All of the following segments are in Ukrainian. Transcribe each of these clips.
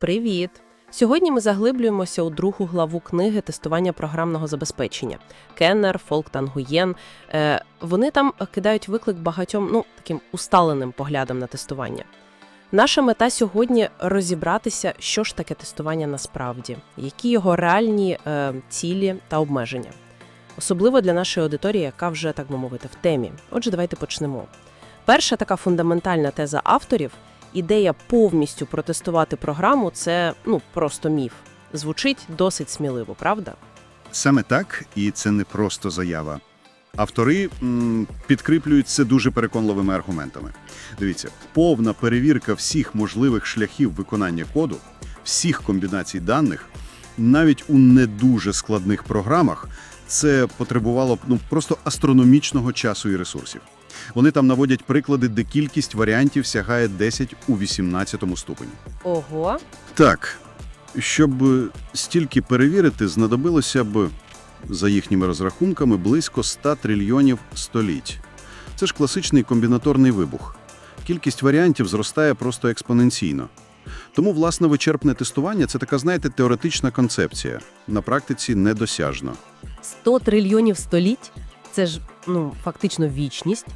Привіт! Сьогодні ми заглиблюємося у другу главу книги тестування програмного забезпечення. Кеннер, Фолк та Нгуєн. Е, вони там кидають виклик багатьом ну, таким усталеним поглядам на тестування. Наша мета сьогодні розібратися, що ж таке тестування насправді, які його реальні е, цілі та обмеження. Особливо для нашої аудиторії, яка вже, так би мовити, в темі. Отже, давайте почнемо. Перша така фундаментальна теза авторів ідея повністю протестувати програму це ну просто міф. Звучить досить сміливо, правда? Саме так, і це не просто заява. Автори м, підкріплюють це дуже переконливими аргументами. Дивіться, повна перевірка всіх можливих шляхів виконання коду, всіх комбінацій даних, навіть у не дуже складних програмах, це потребувало б ну, просто астрономічного часу і ресурсів. Вони там наводять приклади, де кількість варіантів сягає 10 у 18 ступені. Ого, Так, щоб е, стільки перевірити, знадобилося б, за їхніми розрахунками, близько 100 трильйонів століть. Це ж класичний комбінаторний вибух. Кількість варіантів зростає просто експоненційно. Тому, власне, вичерпне тестування – це така, знаєте, теоретична концепція. На практиці недосяжно. 100 трильйонів століть це ж ну фактично вічність.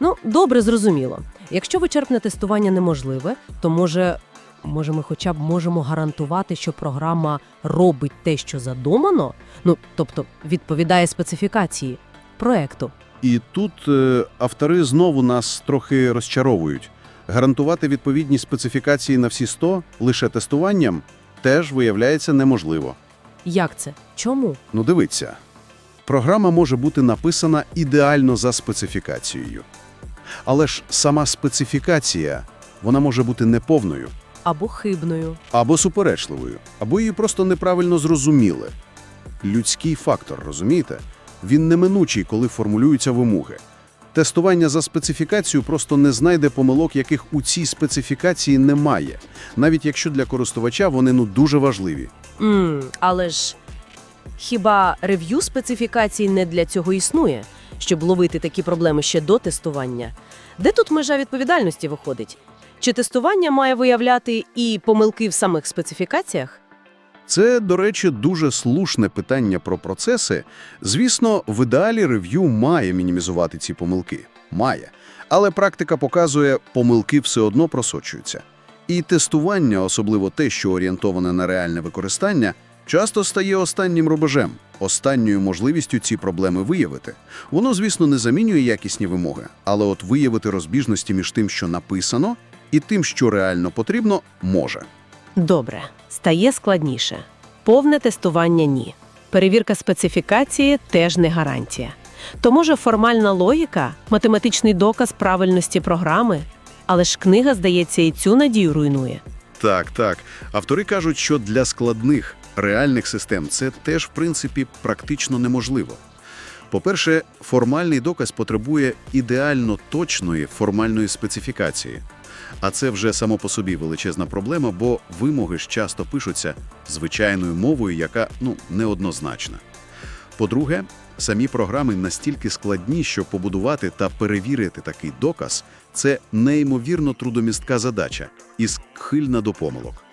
Ну, добре, зрозуміло. Якщо вичерпне тестування неможливе, то може, може, ми хоча б можемо гарантувати, що програма робить те, що задумано, ну тобто відповідає специфікації проекту. І тут е, автори знову нас трохи розчаровують. Гарантувати відповідні специфікації на всі 100 лише тестуванням теж виявляється неможливо. Як це? Чому? Ну дивіться, програма може бути написана ідеально за специфікацією. Але ж сама специфікація, вона може бути неповною, Або хибною. або суперечливою, або її просто неправильно зрозуміли. Людський фактор, розумієте? Він неминучий, коли формулюються вимоги. Тестування за специфікацію просто не знайде помилок, яких у цій специфікації немає, навіть якщо для користувача вони ну дуже важливі. м але ж хіба рев'ю специфікацій не для цього існує, щоб ловити такі проблеми ще до тестування? Де тут межа відповідальності виходить? Чи тестування має виявляти і помилки в самих специфікаціях? Це, до речі, дуже слушне питання про процеси. Звісно, в ідеалі рев'ю має мінімізувати ці помилки. Має. Але практика показує, помилки все одно просочуються. І тестування, особливо те, що орієнтоване на реальне використання, часто стає останнім рубежем, останньою можливістю ці проблеми виявити. Воно, звісно, не замінює якісні вимоги, але от виявити розбіжності між тим, що написано, і тим, що реально потрібно, може. Добре, стає складніше. Повне тестування ні. Перевірка специфікації теж не гарантія. То може формальна логіка, математичний доказ правильності програми, але ж книга, здається, і цю надію руйнує. Так, так. Автори кажуть, що для складних реальних систем це теж, в принципі, практично неможливо. По-перше, формальний доказ потребує ідеально точної формальної специфікації. А це вже само по собі величезна проблема, бо вимоги ж часто пишуться звичайною мовою, яка ну неоднозначна. По-друге, самі програми настільки складні, що побудувати та перевірити такий доказ це неймовірно трудомістка задача і схильна до помилок.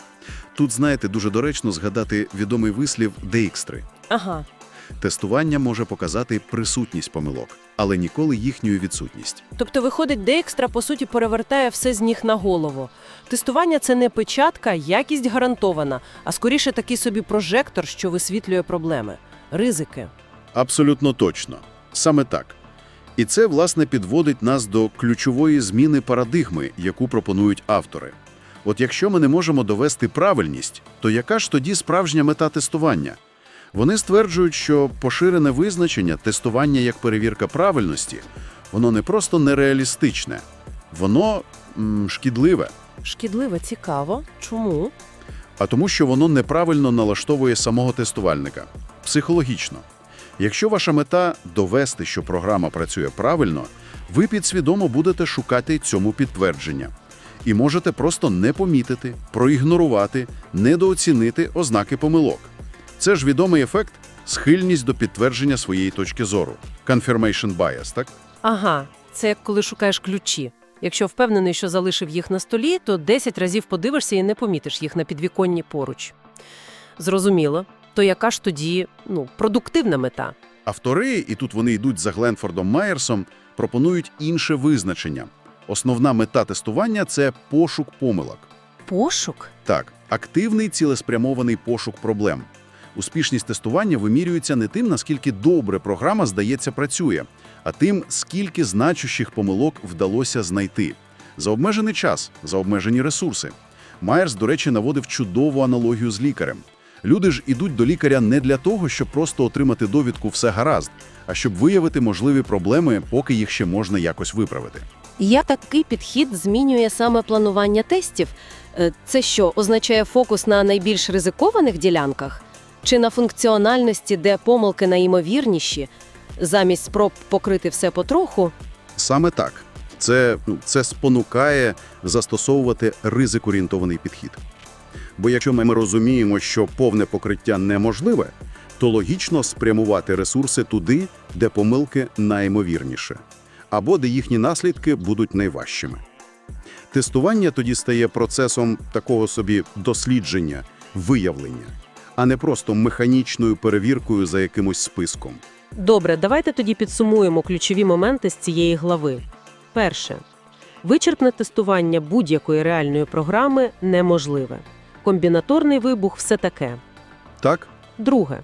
Тут, знаєте, дуже доречно згадати відомий вислів Дейкстри. Ага. Тестування може показати присутність помилок, але ніколи їхню відсутність. Тобто, виходить, Деекстра, по суті, перевертає все з ніг на голову. Тестування це не печатка, якість гарантована, а скоріше такий собі прожектор, що висвітлює проблеми, ризики. Абсолютно точно. Саме так. І це, власне, підводить нас до ключової зміни парадигми, яку пропонують автори. От якщо ми не можемо довести правильність, то яка ж тоді справжня мета тестування? Вони стверджують, що поширене визначення тестування як перевірка правильності, воно не просто нереалістичне, воно м, шкідливе. Шкідливо, цікаво. Чому? а тому, що воно неправильно налаштовує самого тестувальника психологічно. Якщо ваша мета довести, що програма працює правильно, ви підсвідомо будете шукати цьому підтвердження. І можете просто не помітити, проігнорувати, недооцінити ознаки помилок. Це ж відомий ефект схильність до підтвердження своєї точки зору. Confirmation bias, так? Ага, це як коли шукаєш ключі. Якщо впевнений, що залишив їх на столі, то 10 разів подивишся і не помітиш їх на підвіконні поруч. Зрозуміло. То яка ж тоді ну, продуктивна мета? Автори, і тут вони йдуть за Гленфордом Майерсом, пропонують інше визначення. Основна мета тестування – це пошук помилок. Пошук? Так, активний цілеспрямований пошук проблем. Успішність тестування вимірюється не тим, наскільки добре програма, здається, працює, а тим, скільки значущих помилок вдалося знайти. За обмежений час, за обмежені ресурси. Майерс, до речі, наводив чудову аналогію з лікарем. Люди ж ідуть до лікаря не для того, щоб просто отримати довідку «все гаразд», а щоб виявити можливі проблеми, поки їх ще можна якось виправити. Як такий підхід змінює саме планування тестів? Е, Це що, означає фокус на найбільш ризикованих ділянках? Чи на функціональності, де помилки найімовірніші? Замість спроб покрити все потроху? Саме так. Це, ну, це спонукає застосовувати ризик-орієнтований підхід. Бо якщо ми розуміємо, що повне покриття неможливе, то логічно спрямувати ресурси туди, де помилки найімовірніше, або де їхні наслідки будуть найважчими. Тестування тоді стає процесом такого собі дослідження, виявлення, а не просто механічною перевіркою за якимось списком. Добре, давайте тоді підсумуємо ключові моменти з цієї глави. Перше. Вичерпне тестування будь-якої реальної програми неможливе. Комбінаторний вибух – все таке. Так? Друге.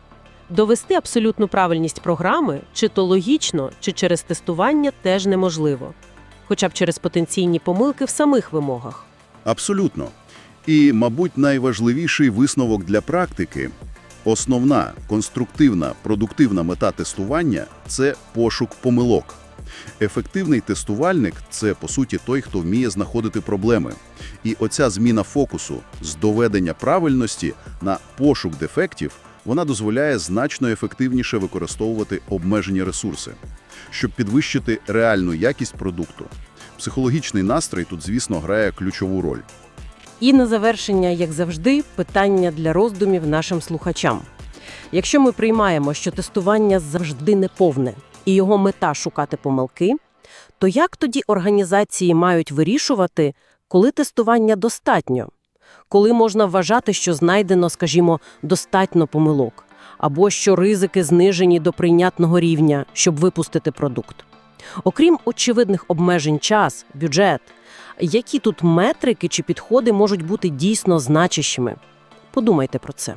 Довести абсолютну правильність програми, чи то логічно, чи через тестування теж неможливо. Хоча б через потенційні помилки в самих вимогах. Абсолютно. І, мабуть, найважливіший висновок для практики – основна, конструктивна, продуктивна мета тестування – це пошук помилок. Ефективний тестувальник – це, по суті, той, хто вміє знаходити проблеми. І оця зміна фокусу з доведення правильності на пошук дефектів, вона дозволяє значно ефективніше використовувати обмежені ресурси, щоб підвищити реальну якість продукту. Психологічний настрій тут, звісно, грає ключову роль. І на завершення, як завжди, питання для роздумів нашим слухачам. Якщо ми приймаємо, що тестування завжди неповне і його мета шукати помилки, то як тоді організації мають вирішувати, коли тестування достатньо? Коли можна вважати, що знайдено, скажімо, достатньо помилок, або що ризики знижені до прийнятного рівня, щоб випустити продукт? Окрім очевидних обмежень час, бюджет, які тут метрики чи підходи можуть бути дійсно значущими? Подумайте про це.